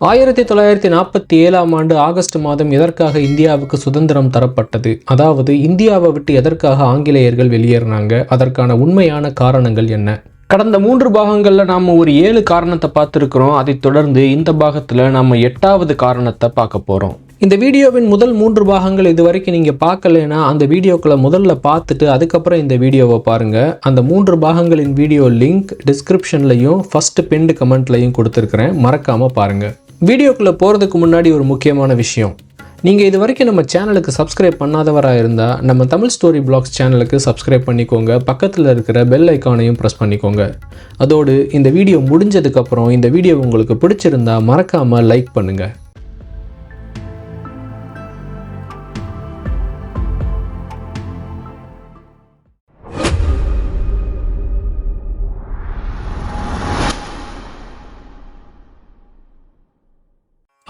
ஆயிரத்தி தொள்ளாயிரத்தி நாற்பத்தி ஏழாம் ஆண்டு ஆகஸ்ட் மாதம் எதற்காக இந்தியாவுக்கு சுதந்திரம் தரப்பட்டது? அதாவது இந்தியாவை விட்டு எதற்காக ஆங்கிலேயர்கள் வெளியேறினாங்க? அதற்கான உண்மையான காரணங்கள் என்ன? கடந்த மூன்று பாகங்களில் நாம் ஒரு ஏழு காரணத்தை பார்த்துருக்குறோம். அதைத் தொடர்ந்து இந்த பாகத்தில் நம்ம எட்டாவது காரணத்தை பார்க்க போகிறோம் இந்த வீடியோவின் முதல் மூன்று பாகங்கள் இது வரைக்கும் நீங்கள் பார்க்கலைன்னா அந்த வீடியோக்களை முதல்ல பார்த்துட்டு அதுக்கப்புறம் இந்த வீடியோவை பாருங்கள் அந்த மூன்று பாகங்களின் வீடியோ லிங்க் டிஸ்கிரிப்ஷன்லையும் ஃபஸ்ட்டு பின்டு கமெண்ட்லையும் கொடுத்துருக்குறேன். மறக்காமல் பாருங்கள் வீடியோக்குள்ளே போகிறதுக்கு முன்னாடி ஒரு முக்கியமான விஷயம். நீங்கள் இது வரைக்கும் நம்ம சேனலுக்கு சப்ஸ்கிரைப் பண்ணாதவராக இருந்தால் நம்ம தமிழ் ஸ்டோரி பிளாக்ஸ் சேனலுக்கு சப்ஸ்கிரைப் பண்ணிக்கோங்க. பக்கத்தில் இருக்கிற பெல் ஐக்கானையும் ப்ரெஸ் பண்ணிக்கோங்க. அதோடு இந்த வீடியோ முடிஞ்சதுக்கப்புறம் இந்த வீடியோ உங்களுக்கு பிடிச்சிருந்தா மறக்காமல் லைக் பண்ணுங்கள்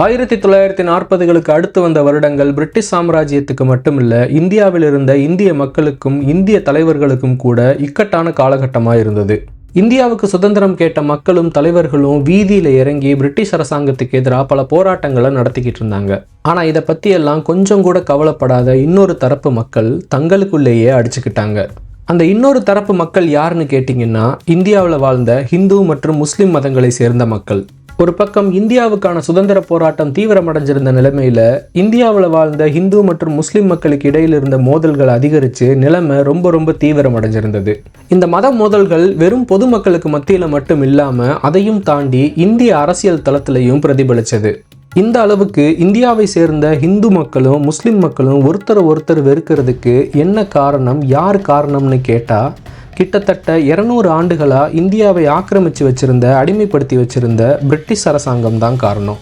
ஆயிரத்தி தொள்ளாயிரத்தி நாற்பதுகளுக்கு அடுத்து வந்த வருடங்கள் பிரிட்டிஷ் சாம்ராஜ்யத்துக்கு மட்டுமில்ல இந்தியாவில் இருந்த இந்திய மக்களுக்கும் இந்திய தலைவர்களுக்கும் கூட இக்கட்டான காலகட்டமாக இருந்தது. இந்தியாவுக்கு சுதந்திரம் கேட்ட மக்களும் தலைவர்களும் வீதியில் இறங்கி பிரிட்டிஷ் அரசாங்கத்துக்கு எதிராக பல போராட்டங்களை நடத்திக்கிட்டு இருந்தாங்க. ஆனால் இதை பற்றியெல்லாம் கொஞ்சம் கூட கவலைப்படாத இன்னொரு தரப்பு மக்கள் தங்களுக்குள்ளேயே அடிச்சுக்கிட்டாங்க. அந்த இன்னொரு தரப்பு மக்கள் யாருன்னு கேட்டிங்கன்னா இந்தியாவில் வாழ்ந்த ஹிந்து மற்றும் முஸ்லிம் மதங்களை சேர்ந்த மக்கள். ஒரு பக்கம் இந்தியாவுக்கான சுதந்திர போராட்டம் தீவிரமடைஞ்சிருந்த நிலைமையில் இந்தியாவில் வாழ்ந்த இந்து மற்றும் முஸ்லிம் மக்களுக்கு இடையில் இருந்த மோதல்கள் அதிகரித்து நிலைமை ரொம்ப ரொம்ப தீவிரமடைஞ்சிருந்தது. இந்த மத மோதல்கள் வெறும் பொதுமக்களுக்கு மத்தியில் மட்டும் இல்லாமல் அதையும் தாண்டி இந்திய அரசியல் தளத்திலையும் பிரதிபலித்தது இந்த அளவுக்கு இந்தியாவை சேர்ந்த இந்து மக்களும் முஸ்லிம் மக்களும் ஒருத்தரை ஒருத்தர் வெறுக்கிறதுக்கு என்ன காரணம் யார் காரணம்னு கேட்டால் கிட்டத்தட்ட இருநூறு ஆண்டுகளாக இந்தியாவை ஆக்கிரமித்து வச்சிருந்த அடிமைப்படுத்தி வச்சிருந்த பிரிட்டிஷ் அரசாங்கம் தான் காரணம்.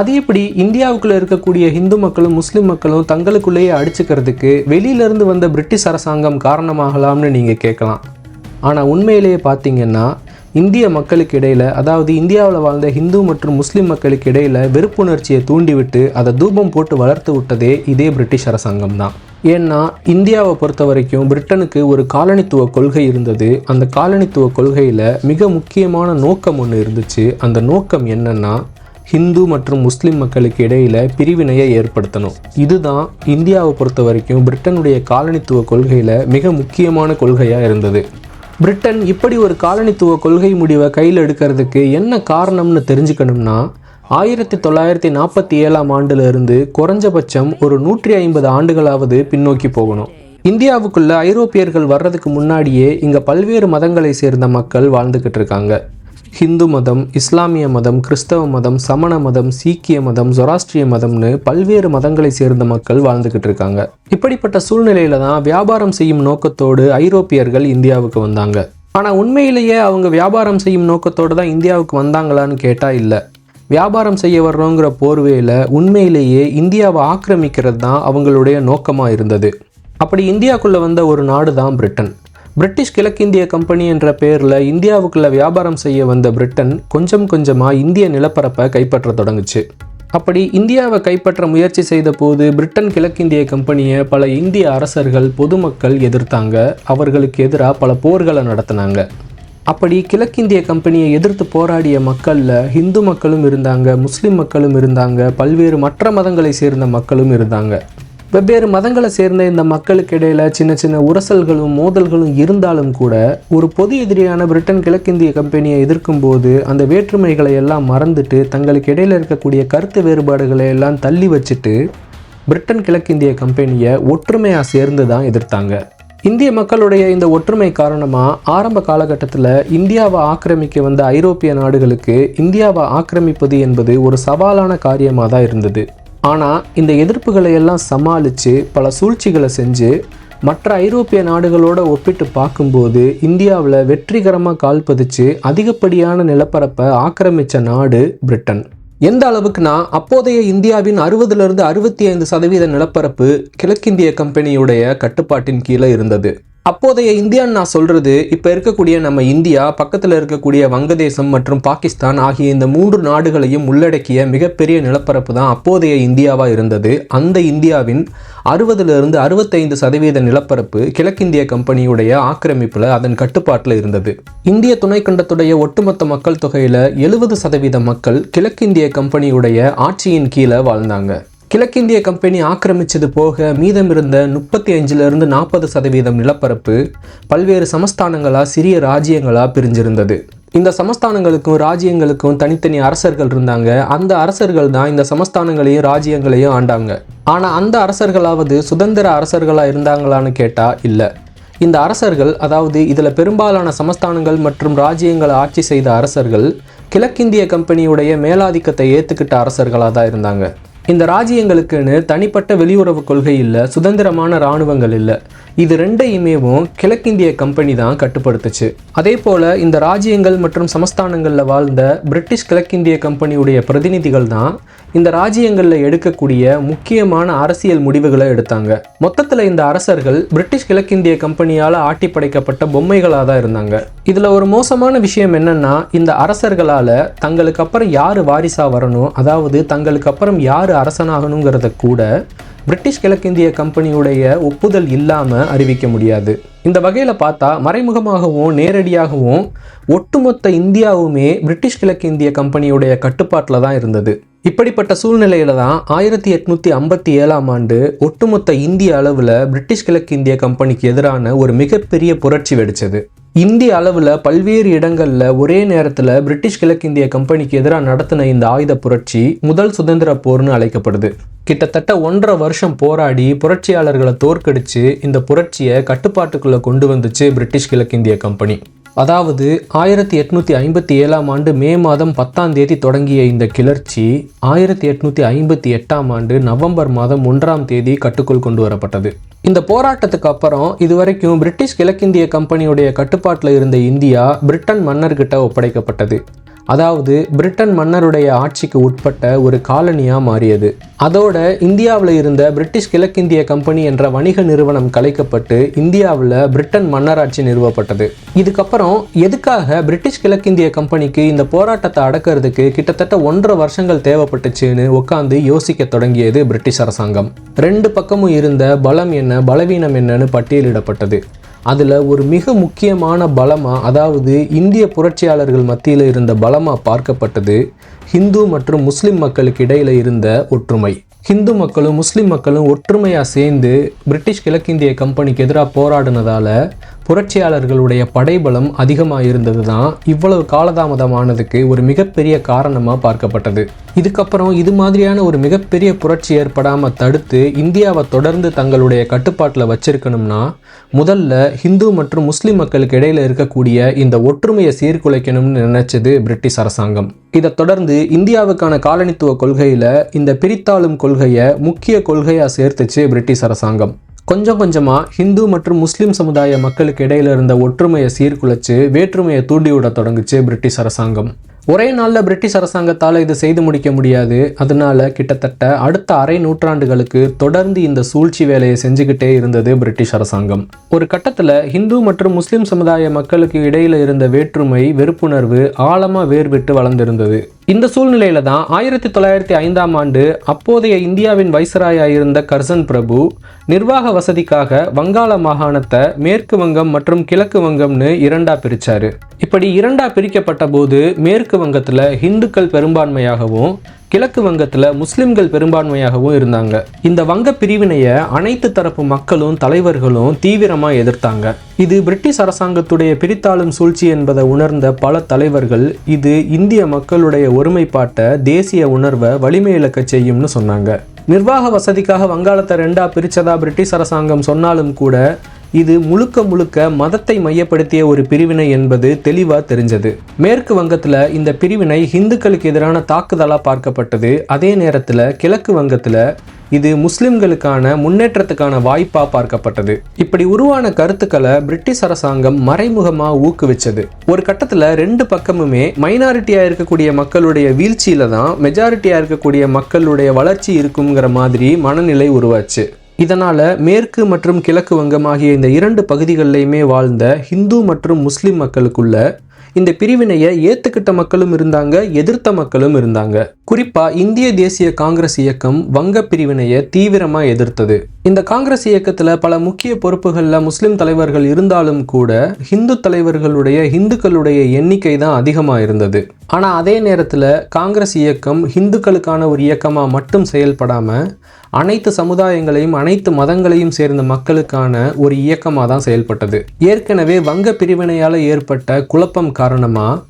அது எப்படி இந்தியாவுக்குள்ளே இருக்கக்கூடிய இந்து மக்களும் முஸ்லீம் மக்களும் தங்களுக்குள்ளேயே அடிச்சுக்கிறதுக்கு வெளியிலேருந்து வந்த பிரிட்டிஷ் அரசாங்கம் காரணமாகலாம்னு நீங்கள் கேட்கலாம். ஆனால் உண்மையிலேயே பார்த்தீங்கன்னா இந்திய மக்களுக்கு இடையில் அதாவது இந்தியாவில் வாழ்ந்த ஹிந்து மற்றும் முஸ்லீம் மக்களுக்கு இடையில் வெறுப்புணர்ச்சியை தூண்டிவிட்டு அதை தூபம் போட்டு வளர்த்து விட்டதே இதே பிரிட்டிஷ் அரசாங்கம் தான். ஏன்னா இந்தியாவை பொறுத்த வரைக்கும் பிரிட்டனுக்கு ஒரு காலனித்துவ கொள்கை இருந்தது. அந்த காலனித்துவ கொள்கையில் மிக முக்கியமான நோக்கம் ஒன்று இருந்துச்சு. அந்த நோக்கம் என்னன்னா ஹிந்து மற்றும் முஸ்லிம் மக்களுக்கு இடையில பிரிவினையை ஏற்படுத்தணும். இதுதான் இந்தியாவை பொறுத்த வரைக்கும் பிரிட்டனுடைய காலனித்துவ கொள்கையில் மிக முக்கியமான கொள்கையாக இருந்தது. பிரிட்டன் இப்படி ஒரு காலனித்துவ கொள்கை முடிவை கையில் எடுக்கிறதுக்கு என்ன காரணம்னு தெரிஞ்சுக்கணும்னா ஆயிரத்தி தொள்ளாயிரத்தி நாற்பத்தி ஏழாம் ஆண்டிலிருந்து குறைஞ்சபட்சம் ஒரு நூற்றி ஐம்பது ஆண்டுகளாவது பின்னோக்கி போகணும். இந்தியாவுக்குள்ள ஐரோப்பியர்கள் வர்றதுக்கு முன்னாடியே இங்கே பல்வேறு மதங்களை சேர்ந்த மக்கள் வாழ்ந்துக்கிட்டு இருக்காங்க. ஹிந்து மதம் இஸ்லாமிய மதம் கிறிஸ்தவ மதம் சமண மதம் சீக்கிய மதம் ஜொராஸ்ட்ரிய மதம்னு பல்வேறு மதங்களை சேர்ந்த மக்கள் வாழ்ந்துக்கிட்டு இருக்காங்க. இப்படிப்பட்ட சூழ்நிலையில தான் வியாபாரம் செய்யும் நோக்கத்தோடு ஐரோப்பியர்கள் இந்தியாவுக்கு வந்தாங்க. ஆனால் உண்மையிலேயே அவங்க வியாபாரம் செய்யும் நோக்கத்தோடு தான் இந்தியாவுக்கு வந்தாங்களான்னு கேட்டால் இல்லை. வியாபாரம் செய்ய வர்றோங்கிற போர்வையில் உண்மையிலேயே இந்தியாவை ஆக்கிரமிக்கிறது தான் அவங்களுடைய நோக்கமாக இருந்தது. அப்படி இந்தியாவுக்குள்ளே வந்த ஒரு நாடு தான் பிரிட்டன். பிரிட்டிஷ் கிழக்கிந்திய கம்பெனி என்ற பேரில் இந்தியாவுக்குள்ளே வியாபாரம் செய்ய வந்த பிரிட்டன் கொஞ்சம் கொஞ்சமாக இந்திய நிலப்பரப்பை கைப்பற்ற தொடங்குச்சு. அப்படி இந்தியாவை கைப்பற்ற முயற்சி செய்த போது பிரிட்டன் கிழக்கிந்திய கம்பெனியை பல இந்திய அரசர்கள் பொதுமக்கள் எதிர்த்தாங்க. அவர்களுக்கு எதிராக பல போர்களை நடத்தினாங்க. அப்படி கிழக்கிந்திய கம்பெனியை எதிர்த்து போராடிய மக்களில் ஹிந்து மக்களும் இருந்தாங்க முஸ்லீம் மக்களும் இருந்தாங்க பல்வேறு மற்ற மதங்களை சேர்ந்த மக்களும் இருந்தாங்க. வெவ்வேறு மதங்களை சேர்ந்த இந்த மக்களுக்கு இடையில சின்ன சின்ன உரசல்களும் மோதல்களும் இருந்தாலும் கூட ஒரு பொது எதிரியான பிரிட்டன் கிழக்கிந்திய கம்பெனியை எதிர்க்கும் போது அந்த வேற்றுமைகளை எல்லாம் மறந்துட்டு தங்களுக்கு இடையில இருக்கக்கூடிய கருத்து வேறுபாடுகளை எல்லாம் தள்ளி வச்சுட்டு பிரிட்டன் கிழக்கிந்திய கம்பெனியை ஒற்றுமையாக சேர்ந்து தான் எதிர்த்தாங்க. இந்திய மக்களுடைய இந்த ஒற்றுமை காரணமாக ஆரம்ப காலகட்டத்தில் இந்தியாவை ஆக்கிரமிக்க வந்த ஐரோப்பிய நாடுகளுக்கு இந்தியாவை ஆக்கிரமிப்பது என்பது ஒரு சவாலான காரியமாக தான் இருந்தது. ஆனால் இந்த எதிர்ப்புகளை எல்லாம் சமாளித்து பல சூழ்ச்சிகளை செஞ்சு மற்ற ஐரோப்பிய நாடுகளோட ஒப்பிட்டு பார்க்கும்போது இந்தியாவில் வெற்றிகரமாக கால் பதிச்சு அதிகப்படியான நிலப்பரப்பை ஆக்கிரமித்த நாடு பிரிட்டன். எந்த அளவுக்குனா அப்போதைய இந்தியாவின் அறுபதுலேருந்து அறுபத்தி ஐந்து சதவீத நிலப்பரப்பு கிழக்கிந்திய கம்பெனியுடைய கட்டுப்பாட்டின் கீழே இருந்தது. அப்போதைய இந்தியான்னு நான் சொல்கிறது இப்போ இருக்கக்கூடிய நம்ம இந்தியா பக்கத்தில் இருக்கக்கூடிய வங்கதேசம் மற்றும் பாகிஸ்தான் ஆகிய இந்த மூன்று நாடுகளையும் உள்ளடக்கிய மிகப்பெரிய நிலப்பரப்பு தான் அப்போதைய இந்தியாவாக இருந்தது. அந்த இந்தியாவின் அறுபதுலேருந்து அறுபத்தைந்து சதவீத நிலப்பரப்பு கிழக்கிந்திய கம்பெனியுடைய ஆக்கிரமிப்பில் அதன் கட்டுப்பாட்டில் இருந்தது. இந்திய துணைக்கண்டத்துடைய ஒட்டுமொத்த மக்கள் தொகையில் எழுபது சதவீத மக்கள் கிழக்கிந்திய கம்பெனியுடைய ஆட்சியின் கீழே வாழ்ந்தாங்க. கிழக்கிந்திய கம்பெனி ஆக்கிரமித்தது போக மீதமிருந்த முப்பத்தி அஞ்சிலிருந்து நாற்பது சதவீதம் நிலப்பரப்பு பல்வேறு சமஸ்தானங்களாக சிறிய ராஜ்யங்களாக பிரிஞ்சிருந்தது. இந்த சமஸ்தானங்களுக்கும் ராஜ்யங்களுக்கும் தனித்தனி அரசர்கள் இருந்தாங்க. அந்த அரசர்கள் தான் இந்த சமஸ்தானங்களையும் ராஜ்யங்களையும் ஆண்டாங்க. ஆனால் அந்த அரசர்களாவது சுதந்திர அரசர்களாக இருந்தாங்களான்னு கேட்டால் இல்லை. இந்த அரசர்கள் அதாவது இதில் பெரும்பாலான சமஸ்தானங்கள் மற்றும் ராஜ்யங்களை ஆட்சி செய்த அரசர்கள் கிழக்கிந்திய கம்பெனியுடைய மேலாதிக்கத்தை ஏற்றுக்கிட்ட அரசர்களாக தான் இருந்தாங்க. இந்த ராஜ்யங்களுக்குன்னு தனிப்பட்ட வெளியுறவு கொள்கை இல்லை சுதந்திரமான இராணுவங்கள் இல்லை. இது ரெண்டையுமேவும் கிழக்கிந்திய கம்பெனி தான் கட்டுப்படுத்துச்சு. அதே போல் இந்த ராஜ்யங்கள் மற்றும் சமஸ்தானங்களில் வாழ்ந்த பிரிட்டிஷ் கிழக்கிந்திய கம்பெனியுடைய பிரதிநிதிகள் தான் இந்த ராஜ்யங்களில் எடுக்கக்கூடிய முக்கியமான அரசியல் முடிவுகளை எடுத்தாங்க. மொத்தத்தில் இந்த அரசர்கள் பிரிட்டிஷ் கிழக்கிந்திய கம்பெனியால் ஆட்டி படைக்கப்பட்ட பொம்மைகளாக தான் இருந்தாங்க. இதில் ஒரு மோசமான விஷயம் என்னன்னா இந்த அரசர்களால் தங்களுக்கு அப்புறம் யார் வாரிசாக வரணும்? அதாவது தங்களுக்கு அப்புறம் யார் அரசனாகணுங்கிறத கூட பிரிட்டிஷ் கிழக்கிந்திய கம்பெனியுடைய ஒப்புதல் இல்லாமல் அறிவிக்க முடியாது. இந்த வகையில் பார்த்தா மறைமுகமாகவும் நேரடியாகவும் ஒட்டுமொத்த இந்தியாவுமே பிரிட்டிஷ் கிழக்கிந்திய கம்பெனியுடைய கட்டுப்பாட்டில் தான் இருந்தது. இப்படிப்பட்ட சூழ்நிலையில தான் ஆயிரத்தி எட்நூத்தி ஐம்பத்தி ஏழாம் ஆண்டு ஒட்டுமொத்த இந்திய அளவில் பிரிட்டிஷ் கிழக்கிந்திய கம்பெனிக்கு எதிரான ஒரு மிகப்பெரிய புரட்சி வெடிச்சது. இந்திய அளவில் பல்வேறு இடங்களில் ஒரே நேரத்தில் பிரிட்டிஷ் கிழக்கிந்திய கம்பெனிக்கு எதிராக நடத்தின இந்த ஆயுத புரட்சி முதல் சுதந்திர போர்னு அழைக்கப்படுது. கிட்டத்தட்ட ஒன்றரை வருஷம் போராடி புரட்சியாளர்களை தோற்கடிச்சு இந்த புரட்சியை கட்டுப்பாட்டுக்குள்ளே கொண்டு வந்துச்சு பிரிட்டிஷ் கிழக்கிந்திய கம்பெனி. அதாவது ஆயிரத்தி எட்நூத்தி ஐம்பத்தி ஏழாம் ஆண்டு மே மாதம் பத்தாம் தேதி தொடங்கிய இந்த கிளர்ச்சி ஆயிரத்தி எட்நூத்தி ஐம்பத்தி எட்டாம் ஆண்டு நவம்பர் மாதம் ஒன்றாம் தேதி கட்டுக்குள் கொண்டு வரப்பட்டது. இந்த போராட்டத்துக்கு அப்புறம் இதுவரைக்கும் பிரிட்டிஷ் கிழக்கிந்திய கம்பெனியுடைய கட்டுப்பாட்டில் இருந்த இந்தியா பிரிட்டன் மன்னர்கிட்ட ஒப்படைக்கப்பட்டது. அதாவது பிரிட்டன் மன்னருடைய ஆட்சிக்கு உட்பட்ட ஒரு காலனியாக மாறியது. அதோட இந்தியாவில் இருந்த பிரிட்டிஷ் கிழக்கிந்திய கம்பெனி என்ற வணிக நிறுவனம் கலைக்கப்பட்டு இந்தியாவில் பிரிட்டன் மன்னராட்சி நிறுவப்பட்டது. இதுக்கப்புறம் எதுக்காக பிரிட்டிஷ் கிழக்கிந்திய கம்பெனிக்கு இந்த போராட்டத்தை அடக்கிறதுக்கு கிட்டத்தட்ட ஒன்றரை வருஷங்கள் தேவைப்பட்டுச்சுன்னு உட்காந்து யோசிக்க தொடங்கியது பிரிட்டிஷ் அரசாங்கம். ரெண்டு பக்கமும் இருந்த பலம் என்ன பலவீனம் என்னன்னு பட்டியலிடப்பட்டது. அதில் ஒரு மிக முக்கியமான பலமாக அதாவது இந்திய புரட்சியாளர்கள் மத்தியில் இருந்த பலமாக பார்க்கப்பட்டது ஹிந்து மற்றும் முஸ்லிம் மக்களுக்கு இடையில் இருந்த ஒற்றுமை. ஹிந்து மக்களும் முஸ்லிம் மக்களும் ஒற்றுமையாக சேர்ந்து பிரிட்டிஷ் கிழக்கிந்திய கம்பெனிக்கு எதிராக போராடினதால புரட்சியாளர்களுடைய படைபலம் அதிகமாக இருந்தது தான் இவ்வளவு காலதாமதமானதுக்கு ஒரு மிகப்பெரிய காரணமாக பார்க்கப்பட்டது. இதுக்கப்புறம் இது மாதிரியான ஒரு மிகப்பெரிய புரட்சி ஏற்படாமல் தடுத்து இந்தியாவை தொடர்ந்து தங்களுடைய கட்டுப்பாட்டில் வச்சிருக்கணும்னா முதல்ல ஹிந்து மற்றும் முஸ்லீம் மக்களுக்கு இடையில் இருக்கக்கூடிய இந்த ஒற்றுமையை சீர்குலைக்கணும்னு நினைச்சது பிரிட்டிஷ் அரசாங்கம். இதை தொடர்ந்து இந்தியாவுக்கான காலனித்துவ கொள்கையில் இந்த பிரித்தாளும் கொள்கையை முக்கிய கொள்கையாக சேர்த்துச்சு பிரிட்டிஷ் அரசாங்கம். கொஞ்சம் கொஞ்சமாக ஹிந்து மற்றும் முஸ்லீம் சமுதாய மக்களுக்கு இடையில் இருந்த ஒற்றுமையை சீர்குலைச்சு வேற்றுமையை தூண்டிவிட தொடங்குச்சு பிரிட்டிஷ் அரசாங்கம். ஒரே நாளில் பிரிட்டிஷ் அரசாங்கத்தால் இது செய்து முடிக்க முடியாது. அதனால கிட்டத்தட்ட அடுத்த அரை நூற்றாண்டுகளுக்கு தொடர்ந்து இந்த சூழ்ச்சி வேலையை செஞ்சுக்கிட்டே இருந்தது பிரிட்டிஷ் அரசாங்கம். ஒரு கட்டத்தில் ஹிந்து மற்றும் முஸ்லீம் சமுதாய மக்களுக்கு இடையில் இருந்த வேற்றுமை வெறுப்புணர்வு ஆழமாக வேர்விட்டு வளர்ந்திருந்தது. இந்த சூழ்நிலையில தான் ஆயிரத்தி தொள்ளாயிரத்தி ஐந்தாம் ஆண்டு அப்போதைய இந்தியாவின் வைசராயாக இருந்த கர்சன் பிரபு நிர்வாக வசதிக்காக வங்காள மாகாணத்தை மேற்கு வங்கம் மற்றும் கிழக்கு வங்கம்னு இரண்டா பிரிச்சாரு. இப்படி இரண்டா பிரிக்கப்பட்ட போது மேற்கு வங்கத்தில் ஹிந்துக்கள் பெரும்பான்மையாகவும் கிழக்கு வங்கத்தில் முஸ்லிம்கள் பெரும்பான்மையாகவும் இருந்தாங்க. இந்த வங்க பிரிவினையை அனைத்து தரப்பு மக்களும் தலைவர்களும் தீவிரமாக எதிர்த்தாங்க. இது பிரிட்டிஷ் அரசாங்கத்துடைய பிரித்தாளும் சூழ்ச்சி என்பதை உணர்ந்த பல தலைவர்கள் இது இந்திய மக்களுடைய ஒருமைப்பாட்டை தேசிய உணர்வை வலிமையிழக்க செய்யும்னு சொன்னாங்க. நிர்வாக வசதிக்காக வங்காளத்தை ரெண்டா பிரிச்சதா பிரிட்டிஷ் அரசாங்கம் சொன்னாலும் கூட இது முழுக்க முழுக்க மதத்தை மையப்படுத்திய ஒரு பிரிவினை என்பது தெளிவாக தெரிஞ்சது. மேற்கு வங்கத்தில் இந்த பிரிவினை இந்துக்களுக்கு எதிரான தாக்குதலாக பார்க்கப்பட்டது. அதே நேரத்தில் கிழக்கு வங்கத்தில் இது முஸ்லிம்களுக்கான முன்னேற்றத்துக்கான வாய்ப்பாக பார்க்கப்பட்டது. இப்படி உருவான கருத்துக்களை பிரிட்டிஷ் அரசாங்கம் மறைமுகமாக ஊக்குவிச்சது. ஒரு கட்டத்தில் ரெண்டு பக்கமுமே மைனாரிட்டியாக இருக்கக்கூடிய மக்களுடைய வீழ்ச்சியில தான் மெஜாரிட்டியாக இருக்கக்கூடிய மக்களுடைய வளர்ச்சி இருக்குங்கிற மாதிரி மனநிலை உருவாச்சு. இதனால் மேற்கு மற்றும் கிழக்கு வங்கம் ஆகிய இந்த இரண்டு பகுதிகளிலையுமே வாழ்ந்த ஹிந்து மற்றும் முஸ்லிம் மக்களுக்குள்ள இந்த பிரிவினையை ஏத்துக்கிட்ட மக்களும் இருந்தாங்க எதிர்த்த மக்களும் இருந்தாங்க. குறிப்பா இந்திய தேசிய காங்கிரஸ் இயக்கம் வங்க பிரிவினையை தீவிரமா எதிர்த்தது. இந்த காங்கிரஸ் இயக்கத்துல பல முக்கிய பொறுப்புகள்ல முஸ்லிம் தலைவர்கள் இருந்தாலும் கூட ஹிந்து தலைவர்களுடைய ஹிந்துக்களுடைய எண்ணிக்கை தான் அதிகமா இருந்தது. ஆனா அதே நேரத்துல காங்கிரஸ் இயக்கம் ஹிந்துக்களுக்கான ஒரு இயக்கமா மட்டும் செயல்படாம அனைத்து சமுதாயங்களையும் அனைத்து மதங்களையும் சேர்ந்த மக்களுக்கான ஒரு இயக்கமாக தான் செயல்பட்டது. ஏற்கனவே வங்க பிரிவினையால் ஏற்பட்ட குழப்பம் காரணமாக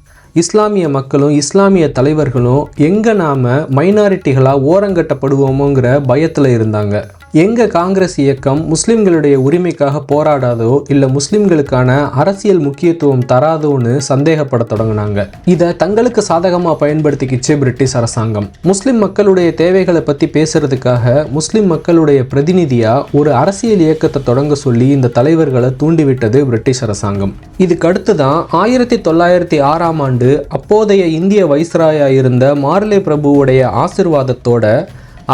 இஸ்லாமிய மக்களும் இஸ்லாமிய தலைவர்களும் எங்கே நாம் மைனாரிட்டிகளாக ஓரங்கட்டப்படுவோமோங்கிற பயத்தில் இருந்தாங்க. எங்கள் காங்கிரஸ் இயக்கம் முஸ்லிம்களுடைய உரிமைக்காக போராடாதோ இல்லை முஸ்லிம்களுக்கான அரசியல் முக்கியத்துவம் தராதோன்னு சந்தேகப்பட தொடங்கினாங்க. இதை தங்களுக்கு சாதகமாக பயன்படுத்திக்கிச்சு பிரிட்டிஷ் அரசாங்கம். முஸ்லிம் மக்களுடைய தேவைகளை பற்றி பேசுறதுக்காக முஸ்லிம் மக்களுடைய பிரதிநிதியாக ஒரு அரசியல் இயக்கத்தை தொடங்க சொல்லி இந்த தலைவர்களை தூண்டிவிட்டது பிரிட்டிஷ் அரசாங்கம். இதுக்கு அடுத்து தான் ஆயிரத்தி தொள்ளாயிரத்தி ஆறாம் ஆண்டு அப்போதைய இந்திய வைஸ்ராயா இருந்த மார்லே பிரபுவுடைய ஆசிர்வாதத்தோட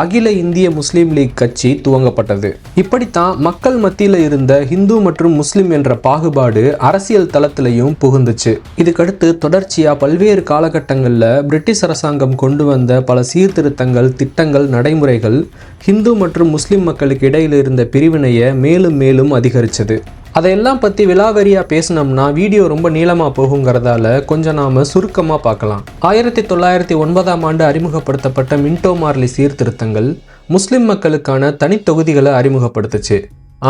அகில இந்திய முஸ்லீம் லீக் கட்சி துவங்கப்பட்டது. இப்படித்தான் மக்கள் மத்தியில் இருந்த ஹிந்து மற்றும் முஸ்லிம் என்ற பாகுபாடு அரசியல் தளத்திலையும் புகுந்துச்சு. இதுக்கடுத்து தொடர்ச்சியா பல்வேறு காலகட்டங்களில் பிரிட்டிஷ் அரசாங்கம் கொண்டு வந்த பல சீர்திருத்தங்கள் திட்டங்கள் நடைமுறைகள் ஹிந்து மற்றும் முஸ்லிம் மக்களுக்கு இடையில் இருந்த பிரிவினையை மேலும் மேலும் அதிகரித்தது அதையெல்லாம் பற்றி விலாவரியாக பேசினோம்னா வீடியோ ரொம்ப நீளமாக போகுங்கிறதால கொஞ்சம் நாம் சுருக்கமாக பார்க்கலாம். ஆயிரத்தி தொள்ளாயிரத்தி ஒன்பதாம் ஆண்டு அறிமுகப்படுத்தப்பட்ட மின்டோ மார்லி சீர்திருத்தங்கள் முஸ்லிம் மக்களுக்கான தனித்தொகுதிகளை அறிமுகப்படுத்துச்சு.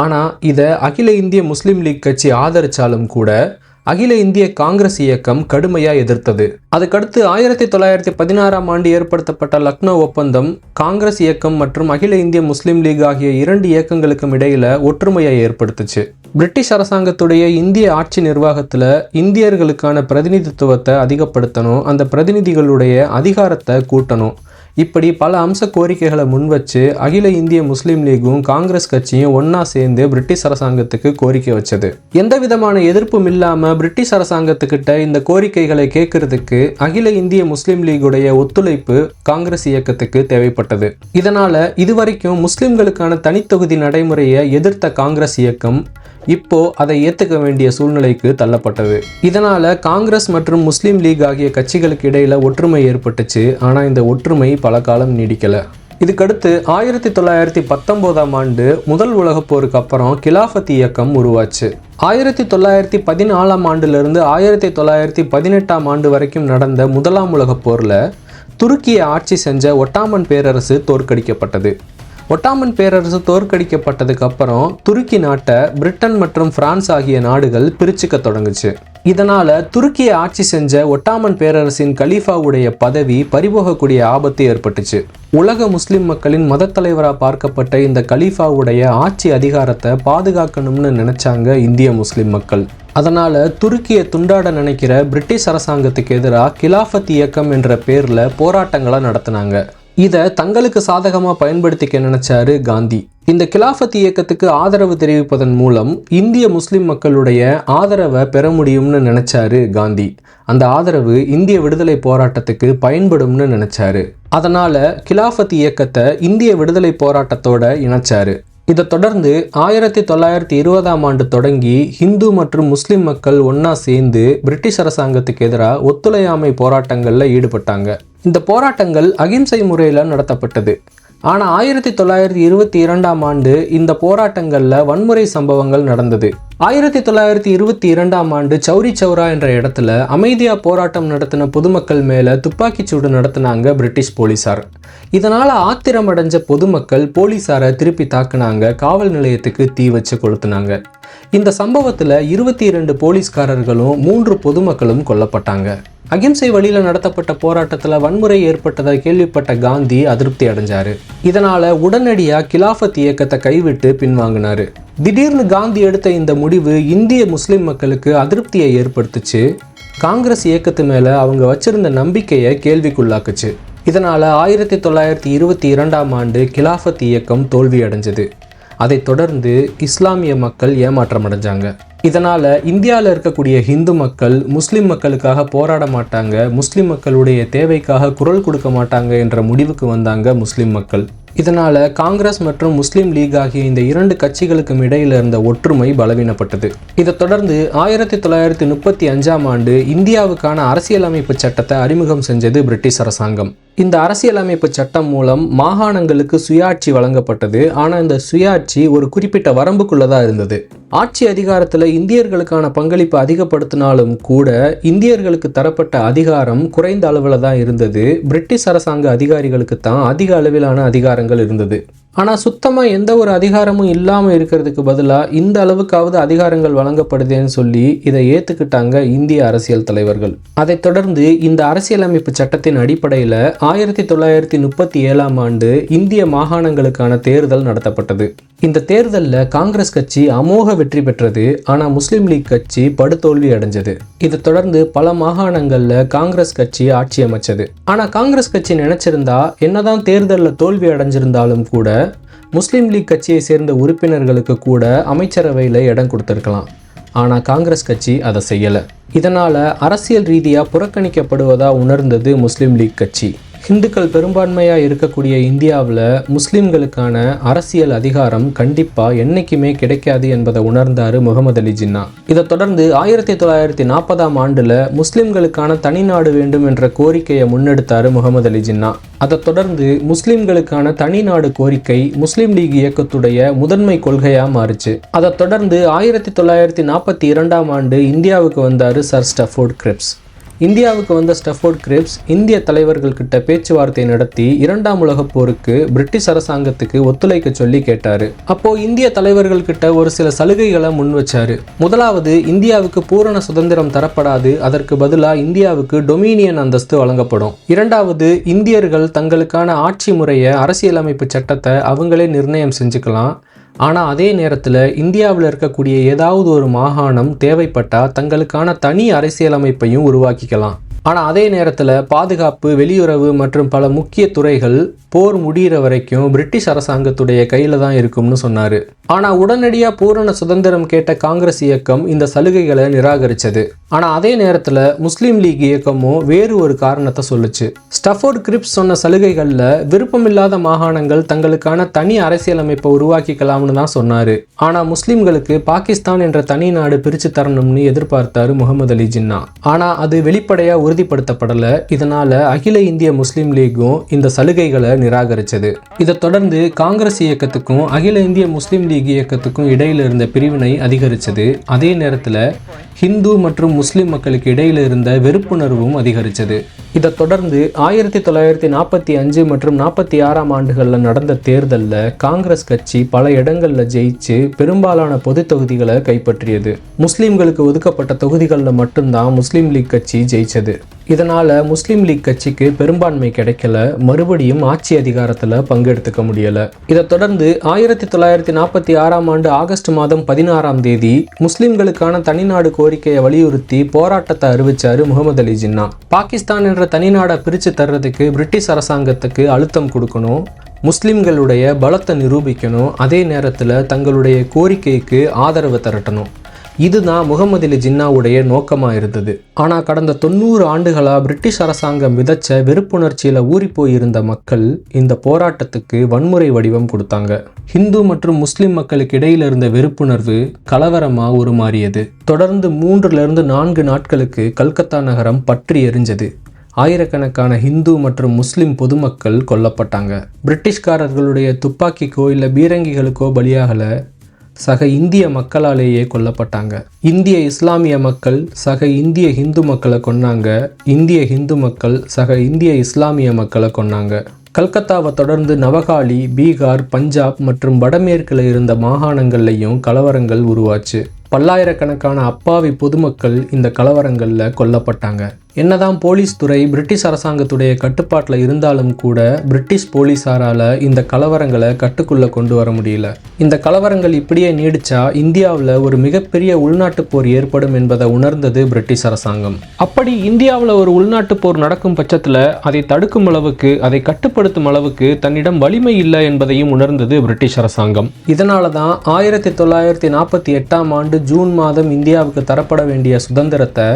ஆனால் இதை அகில இந்திய முஸ்லீம் லீக் கட்சி ஆதரித்தாலும் கூட அகில இந்திய காங்கிரஸ் இயக்கம் கடுமையாக எதிர்த்தது. அதுக்கடுத்து ஆயிரத்தி தொள்ளாயிரத்தி பதினாறாம் ஆண்டு ஏற்படுத்தப்பட்ட லக்னோ ஒப்பந்தம் காங்கிரஸ் இயக்கம் மற்றும் அகில இந்திய முஸ்லீம் லீக் ஆகிய இரண்டு இயக்கங்களுக்கும் இடையில ஒற்றுமையை ஏற்படுத்துச்சு. பிரிட்டிஷ் அரசாங்கத்துடைய இந்திய ஆட்சி நிர்வாகத்தில் இந்தியர்களுக்கான பிரதிநிதித்துவத்தை அதிகப்படுத்தணும் அந்த பிரதிநிதிகளுடைய அதிகாரத்தை கூட்டணும். இப்படி பல அம்ச கோரிக்கைகளை முன்வச்சு அகில இந்திய முஸ்லீம் லீகும் காங்கிரஸ் கட்சியும் ஒன்னா சேர்ந்து பிரிட்டிஷ் அரசாங்கத்துக்கு கோரிக்கை வச்சது. எந்த விதமான எதிர்ப்பும் இல்லாம பிரிட்டிஷ் அரசாங்கத்துக்கிட்ட இந்த கோரிக்கைகளை கேட்கறதுக்கு அகில இந்திய முஸ்லீம் லீகுடைய ஒத்துழைப்பு காங்கிரஸ் இயக்கத்துக்கு தேவைப்பட்டது. இதனால இதுவரைக்கும் முஸ்லிம்களுக்கான தனித்தொகுதி நடைமுறையை எதிர்த்த காங்கிரஸ் இயக்கம் இப்போ அதை ஏற்றுக்க வேண்டிய சூழ்நிலைக்கு தள்ளப்பட்டது. இதனால காங்கிரஸ் மற்றும் முஸ்லீம் லீக் ஆகிய கட்சிகளுக்கு இடையில ஒற்றுமை ஏற்பட்டுச்சு. ஆனால் இந்த ஒற்றுமை பல காலம் நீடிக்கல. இதுக்கடுத்து ஆயிரத்தி தொள்ளாயிரத்தி பத்தொம்போதாம் ஆண்டு முதல் உலகப் போருக்கு அப்புறம் கிலாஃபத் இயக்கம் உருவாச்சு. ஆயிரத்தி தொள்ளாயிரத்தி பதினாலாம் ஆண்டுலேருந்து ஆயிரத்தி தொள்ளாயிரத்தி பதினெட்டாம் ஆண்டு வரைக்கும் நடந்த முதலாம் உலகப் போரில் துருக்கியை ஆட்சி செஞ்ச ஒட்டாமன் பேரரசு தோற்கடிக்கப்பட்டது. ஒட்டாமன் பேரரசு தோற்கடிக்கப்பட்டதுக்கு அப்புறம் துருக்கி நாட்டை பிரிட்டன் மற்றும் பிரான்ஸ் ஆகிய நாடுகள் பிரிச்சுக்க தொடங்குச்சு. இதனால துருக்கியை ஆட்சி செஞ்ச ஒட்டாமன் பேரரசின் கலீஃபாவுடைய பதவி பறிபோகக்கூடிய ஆபத்து ஏற்பட்டுச்சு. உலக முஸ்லிம் மக்களின் மத தலைவராக பார்க்கப்பட்ட இந்த கலீஃபாவுடைய ஆட்சி அதிகாரத்தை பாதுகாக்கணும்னு நினைச்சாங்க இந்திய முஸ்லிம் மக்கள். அதனால துருக்கியை துண்டாட நினைக்கிற பிரிட்டிஷ் அரசாங்கத்துக்கு எதிராக கிலாஃபத் இயக்கம் என்ற பேர்ல போராட்டங்களை நடத்தினாங்க. இதை தங்களுக்கு சாதகமாக பயன்படுத்திக்க நினைச்சாரு காந்தி. இந்த கிலாஃபத் இயக்கத்துக்கு ஆதரவு தெரிவிப்பதன் மூலம் இந்திய முஸ்லிம் மக்களுடைய ஆதரவை பெற முடியும்னு நினைச்சாரு காந்தி. அந்த ஆதரவு இந்திய விடுதலை போராட்டத்துக்கு பயன்படும்னு நினைச்சாரு. அதனால கிலாஃபத் இயக்கத்தை இந்திய விடுதலை போராட்டத்தோட இணைச்சாரு. இதை தொடர்ந்து ஆயிரத்தி தொள்ளாயிரத்தி இருபதாம் ஆண்டு தொடங்கி ஹிந்து மற்றும் முஸ்லிம் மக்கள் ஒன்றா சேர்ந்து பிரிட்டிஷ் அரசாங்கத்துக்கு எதிராக ஒத்துழையாமை போராட்டங்களில் ஈடுபட்டாங்க. இந்த போராட்டங்கள் அகிம்சை முறையில் நடத்தப்பட்டது. ஆனால் ஆயிரத்தி தொள்ளாயிரத்தி இருபத்தி இரண்டாம் ஆண்டு இந்த போராட்டங்களில் வன்முறை சம்பவங்கள் நடந்தது. ஆயிரத்தி தொள்ளாயிரத்தி இருபத்தி இரண்டாம் ஆண்டு சௌரி சௌரா என்ற இடத்துல அமைதியாக போராட்டம் நடத்தின பொதுமக்கள் மேலே துப்பாக்கிச்சூடு நடத்தினாங்க பிரிட்டிஷ் போலீசார். இதனால் ஆத்திரமடைஞ்ச பொதுமக்கள் போலீஸாரை திருப்பி தாக்குனாங்க காவல் நிலையத்துக்கு தீ வச்சு கொளுத்துனாங்க. இந்த சம்பவத்தில் இருபத்தி இரண்டு போலீஸ்காரர்களும் மூன்று பொதுமக்களும் கொல்லப்பட்டாங்க. அகிம்சை வழியில் நடத்தப்பட்ட போராட்டத்தில் வன்முறை ஏற்பட்டதை கேள்விப்பட்ட காந்தி அதிருப்தி அடைஞ்சார். இதனால் உடனடியாக கிலாஃபத் இயக்கத்தை கைவிட்டு பின்வாங்கினாரு. திடீர்னு காந்தி எடுத்த இந்த முடிவு இந்திய முஸ்லிம் மக்களுக்கு அதிருப்தியை ஏற்படுத்துச்சு. காங்கிரஸ் இயக்கத்து மேலே அவங்க வச்சிருந்த நம்பிக்கையை கேள்விக்குள்ளாக்குச்சு. இதனால் ஆயிரத்தி தொள்ளாயிரத்தி இருபத்தி இரண்டாம் ஆண்டு கிலாஃபத் இயக்கம் தோல்வி அடைஞ்சது அதைத் தொடர்ந்து இஸ்லாமிய மக்கள் ஏமாற்றம் அடைஞ்சாங்க இதனால் இந்தியாவில் இருக்கக்கூடிய ஹிந்து மக்கள் முஸ்லீம் மக்களுக்காக போராட மாட்டாங்க முஸ்லீம் மக்களுடைய தேவைக்காக குரல் கொடுக்க மாட்டாங்க என்ற முடிவுக்கு வந்தாங்க முஸ்லீம் மக்கள். இதனால் காங்கிரஸ் மற்றும் முஸ்லீம் லீக் ஆகிய இந்த இரண்டு கட்சிகளுக்கும் இடையில் இருந்த ஒற்றுமை பலவீனப்பட்டது. இதைத் தொடர்ந்து ஆயிரத்தி தொள்ளாயிரத்தி முப்பத்தி அஞ்சாம் ஆண்டு இந்தியாவுக்கான அரசியலமைப்பு சட்டத்தை அறிமுகம் செஞ்சது பிரிட்டிஷ் அரசாங்கம். இந்த அரசியலமைப்பு சட்டம் மூலம் மாகாணங்களுக்கு சுயாட்சி வழங்கப்பட்டது. ஆனால் இந்த சுயாட்சி ஒரு குறிப்பிட்ட வரம்புக்குள்ளதாக இருந்தது. ஆட்சி அதிகாரத்தில் இந்தியர்களுக்கான பங்களிப்பு அதிகப்படுத்தினாலும் கூட இந்தியர்களுக்கு தரப்பட்ட அதிகாரம் குறைந்த அளவில் தான் இருந்தது. பிரிட்டிஷ் அரசாங்க அதிகாரிகளுக்கு தான் அதிக அளவிலான அதிகாரங்கள் இருந்தது. ஆனால் சுத்தமாக எந்த ஒரு அதிகாரமும் இல்லாமல் இருக்கிறதுக்கு பதிலாக இந்த அளவுக்காவது அதிகாரங்கள் வழங்கப்படுதேன்னு சொல்லி இதை ஏற்றுக்கிட்டாங்க இந்திய அரசியல் தலைவர்கள். அதைத் தொடர்ந்து இந்த அரசியலமைப்பு சட்டத்தின் அடிப்படையில் ஆயிரத்தி தொள்ளாயிரத்தி முப்பத்தி ஏழாம் ஆண்டு இந்திய மாகாணங்களுக்கான தேர்தல் நடத்தப்பட்டது. இந்த தேர்தலில் காங்கிரஸ் கட்சி அமோக வெற்றி பெற்றது ஆனால் முஸ்லீம் லீக் கட்சி படுதோல்வி அடைஞ்சது. இதை தொடர்ந்து பல மாகாணங்களில் காங்கிரஸ் கட்சி ஆட்சி அமைச்சது. ஆனால் காங்கிரஸ் கட்சி நினைச்சிருந்தா என்னதான் தேர்தலில் தோல்வி அடைஞ்சிருந்தாலும் கூட முஸ்லீம் லீக் கட்சியை சேர்ந்த உறுப்பினர்களுக்கு கூட அமைச்சரவையில் இடம் கொடுத்துருக்கலாம். ஆனால் காங்கிரஸ் கட்சி அதை செய்யலை. இதனால் அரசியல் ரீதியாக புறக்கணிக்கப்படுவதாக உணர்ந்தது முஸ்லீம் லீக் கட்சி. ஹிந்துக்கள் பெரும்பான்மையாக இருக்கக்கூடிய இந்தியாவில் முஸ்லீம்களுக்கான அரசியல் அதிகாரம் கண்டிப்பாக என்றைக்குமே கிடைக்காது என்பதை உணர்ந்தார் முகமது அலி ஜின்னா. இதைத் தொடர்ந்து ஆயிரத்தி தொள்ளாயிரத்தி நாற்பதாம் ஆண்டில் முஸ்லீம்களுக்கான தனிநாடு வேண்டும் என்ற கோரிக்கையை முன்னெடுத்தார் முகமது அலி ஜின்னா. அதை தொடர்ந்து முஸ்லீம்களுக்கான தனிநாடு கோரிக்கை முஸ்லீம் லீக் இயக்கத்துடைய முதன்மை கொள்கையாக மாறுச்சு. அதைத் தொடர்ந்து ஆயிரத்தி தொள்ளாயிரத்தி நாற்பத்தி இரண்டாம் ஆண்டு இந்தியாவுக்கு வந்தார் சர் ஸ்டஃபோர்ட் கிரிப்ஸ். இந்தியாவுக்கு வந்த ஸ்டெஃபோர்ட் கிரிப்ஸ் இந்திய தலைவர்கள்கிட்ட பேச்சுவார்த்தை நடத்தி இரண்டாம் உலகப் போருக்கு பிரிட்டிஷ் அரசாங்கத்துக்கு ஒத்துழைக்க சொல்லி கேட்டாரு. அப்போ இந்திய தலைவர்கள்கிட்ட ஒரு சில சலுகைகளை முன் வச்சாரு. முதலாவது இந்தியாவுக்கு பூரண சுதந்திரம் தரப்படாது அதற்கு பதிலாக இந்தியாவுக்கு டொமினியன் அந்தஸ்து வழங்கப்படும். இரண்டாவது இந்தியர்கள் தங்களுக்கான ஆட்சி முறையை அரசியலமைப்பு சட்டத்தை அவங்களே நிர்ணயம் செஞ்சுக்கலாம். ஆனால் அதே நேரத்தில் இந்தியாவில் இருக்கக்கூடிய ஏதாவது ஒரு மாகாணம் தேவைப்பட்டால் தங்களுக்கான தனி அரசியலமைப்பையும் உருவாக்கிக்கலாம். ஆனால் அதே நேரத்தில் பாதுகாப்பு வெளியுறவு மற்றும் பல முக்கிய துறைகள் போர் முடிகிற வரைக்கும் பிரிட்டிஷ் அரசாங்கத்துடைய கையில் தான் இருக்கும்னு சொன்னார். ஆனால் உடனடியாக பூரண சுதந்திரம் கேட்ட காங்கிரஸ் இயக்கம் இந்த சலுகைகளை நிராகரித்தது ஆனால் அதே நேரத்தில் முஸ்லீம் லீக் இயக்கமும் வேறு ஒரு காரணத்தை சொல்லுச்சு. ஸ்டஃபோர்ட் கிரிப்ஸ் சொன்ன சலுகைகளில் விருப்பமில்லாத மாகாணங்கள் தங்களுக்கான தனி அரசியலமைப்பை உருவாக்கிக்கலாம்னு தான் சொன்னார். ஆனால் முஸ்லீம்களுக்கு பாகிஸ்தான் என்ற தனி நாடு பிரித்து தரணும்னு எதிர்பார்த்தாரு முகமது அலி ஜின்னா. ஆனால் அது வெளிப்படையாக உறுதிப்படுத்தப்படலை. இதனால் அகில இந்திய முஸ்லீம் லீக்கும் இந்த சலுகைகளை நிராகரித்தது இதைத் தொடர்ந்து காங்கிரஸ் இயக்கத்துக்கும் அகில இந்திய முஸ்லீம் லீக் இயக்கத்துக்கும் இடையில் இருந்த பிரிவினை அதிகரித்தது அதே நேரத்தில் ஹிந்து மற்றும் முஸ்லிம் மக்களுக்கு இடையில் இருந்த வெறுப்புணர்வும் அதிகரித்தது இதைத் தொடர்ந்து ஆயிரத்தி தொள்ளாயிரத்தி நாற்பத்தி அஞ்சு மற்றும் நாற்பத்தி ஆறாம் ஆண்டுகளில் நடந்த தேர்தலில் காங்கிரஸ் கட்சி பல இடங்களில் ஜெயிச்சு பெரும்பாலான பொது தொகுதிகளை கைப்பற்றியது. முஸ்லீம்களுக்கு ஒதுக்கப்பட்ட தொகுதிகளில் மட்டும்தான் முஸ்லீம் லீக் கட்சி ஜெயிச்சது. இதனால் முஸ்லீம் லீக் கட்சிக்கு பெரும்பான்மை கிடைக்கல. மறுபடியும் ஆட்சி அதிகாரத்தில் பங்கெடுத்துக்க முடியலை. இதை தொடர்ந்து ஆயிரத்தி தொள்ளாயிரத்தி நாற்பத்தி ஆறாம் ஆண்டு ஆகஸ்ட் மாதம் பதினாறாம் தேதி முஸ்லிம்களுக்கான தனிநாடு கோரிக்கையை வலியுறுத்தி போராட்டத்தை அறிவிச்சாரு முகமது அலி ஜின்னா. பாகிஸ்தான் என்ற தனிநாடை பிரித்து தர்றதுக்கு பிரிட்டிஷ் அரசாங்கத்துக்கு அழுத்தம் கொடுக்கணும் முஸ்லிம்களுடைய பலத்தை நிரூபிக்கணும் அதே நேரத்தில் தங்களுடைய கோரிக்கைக்கு ஆதரவு திரட்டணும். இதுதான் முகமது அலி ஜின்னாவுடைய நோக்கமாக இருந்தது. ஆனால் கடந்த தொண்ணூறு ஆண்டுகளாக பிரிட்டிஷ் அரசாங்கம் விதைச்ச வெறுப்புணர்ச்சியில் ஊறிப்போயிருந்த மக்கள் இந்த போராட்டத்துக்கு வன்முறை வடிவம் கொடுத்தாங்க. ஹிந்து மற்றும் முஸ்லிம் மக்களுக்கு இடையில இருந்த வெறுப்புணர்வு கலவரமாக உருமாறியது. தொடர்ந்து மூன்றுலேருந்து நான்கு நாட்களுக்கு கல்கத்தா நகரம் பற்றி எரிஞ்சது. ஆயிரக்கணக்கான ஹிந்து மற்றும் முஸ்லிம் பொதுமக்கள் கொல்லப்பட்டாங்க. பிரிட்டிஷ்காரர்களுடைய துப்பாக்கிக்கோ இல்லை பீரங்கிகளுக்கோ பலியாகல சக இந்திய மக்களாலேயே கொல்லப்பட்டாங்க. இந்திய இஸ்லாமிய மக்கள் சக இந்திய ஹிந்து மக்களை கொன்னாங்க. இந்திய ஹிந்து மக்கள் சக இந்திய இஸ்லாமிய மக்களை கொன்னாங்க. கல்கத்தாவை தொடர்ந்து நவகாளி பீகார் பஞ்சாப் மற்றும் வடமேற்கில் இருந்த மாகாணங்கள்லையும் கலவரங்கள் உருவாச்சு. பல்லாயிரக்கணக்கான அப்பாவி பொதுமக்கள் இந்த கலவரங்களில் கொல்லப்பட்டாங்க. என்னதான் போலீஸ் துறை பிரிட்டிஷ் அரசாங்கத்துடைய கட்டுப்பாட்டில் இருந்தாலும் கூட பிரிட்டிஷ் போலீஸாரால் இந்த கலவரங்களை கட்டுக்குள்ளே கொண்டு வர முடியல. இந்த கலவரங்கள் இப்படியே நீடிச்சா இந்தியாவில் ஒரு மிகப்பெரிய உள்நாட்டுப் போர் ஏற்படும் என்பதை உணர்ந்தது பிரிட்டிஷ் அரசாங்கம். அப்படி இந்தியாவில் ஒரு உள்நாட்டுப் போர் நடக்கும் பட்சத்தில் அதை தடுக்கும் அளவுக்கு அதை கட்டுப்படுத்தும் அளவுக்கு தன்னிடம் வலிமை இல்லை என்பதையும் உணர்ந்தது பிரிட்டிஷ் அரசாங்கம். இதனால தான் ஆயிரத்தி தொள்ளாயிரத்தி நாற்பத்தி எட்டாம் ஆண்டு ஜூன் மாதம் இந்தியாவுக்கு தரப்பட வேண்டிய சுதந்திரத்தை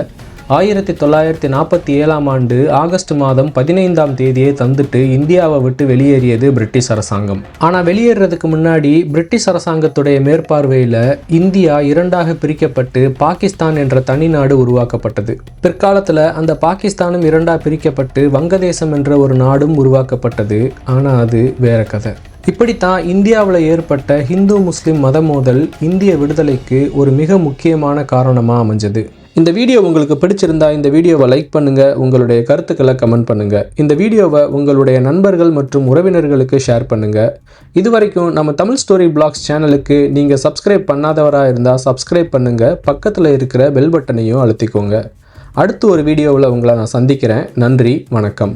ஆயிரத்தி தொள்ளாயிரத்தி நாற்பத்தி ஏழாம் ஆண்டு ஆகஸ்ட் மாதம் பதினைந்தாம் தேதியை தந்துட்டு இந்தியாவை விட்டு வெளியேறியது பிரிட்டிஷ் அரசாங்கம். ஆனால் வெளியேறதுக்கு முன்னாடி பிரிட்டிஷ் அரசாங்கத்துடைய மேற்பார்வையில் இந்தியா இரண்டாக பிரிக்கப்பட்டு பாகிஸ்தான் என்ற தனி நாடு உருவாக்கப்பட்டது. பிற்காலத்தில் அந்த பாகிஸ்தானும் இரண்டாக பிரிக்கப்பட்டு வங்கதேசம் என்ற ஒரு நாடும் உருவாக்கப்பட்டது. ஆனால் அது வேற கதை. இப்படித்தான் இந்தியாவில் ஏற்பட்ட ஹிந்து முஸ்லிம் மத மோதல் இந்திய விடுதலைக்கு ஒரு மிக முக்கியமான காரணமாக அமைஞ்சது. இந்த வீடியோ உங்களுக்கு பிடிச்சிருந்தா இந்த வீடியோவை லைக் பண்ணுங்க உங்களுடைய கருத்துக்களை கமெண்ட் பண்ணுங்க. இந்த வீடியோவை உங்களுடைய நண்பர்கள் மற்றும் உறவினர்களுக்கு ஷேர் பண்ணுங்க. இதுவரைக்கும் நம்ம தமிழ் ஸ்டோரி பிளாக்ஸ் சேனலுக்கு நீங்கள் சப்ஸ்கிரைப் பண்ணாதவராக இருந்தால் சப்ஸ்கிரைப் பண்ணுங்க. பக்கத்தில் இருக்கிற பெல் பட்டனையும் அழுத்திக்கோங்க. அடுத்து ஒரு வீடியோவில் உங்களை நான் சந்திக்கிறேன். நன்றி வணக்கம்.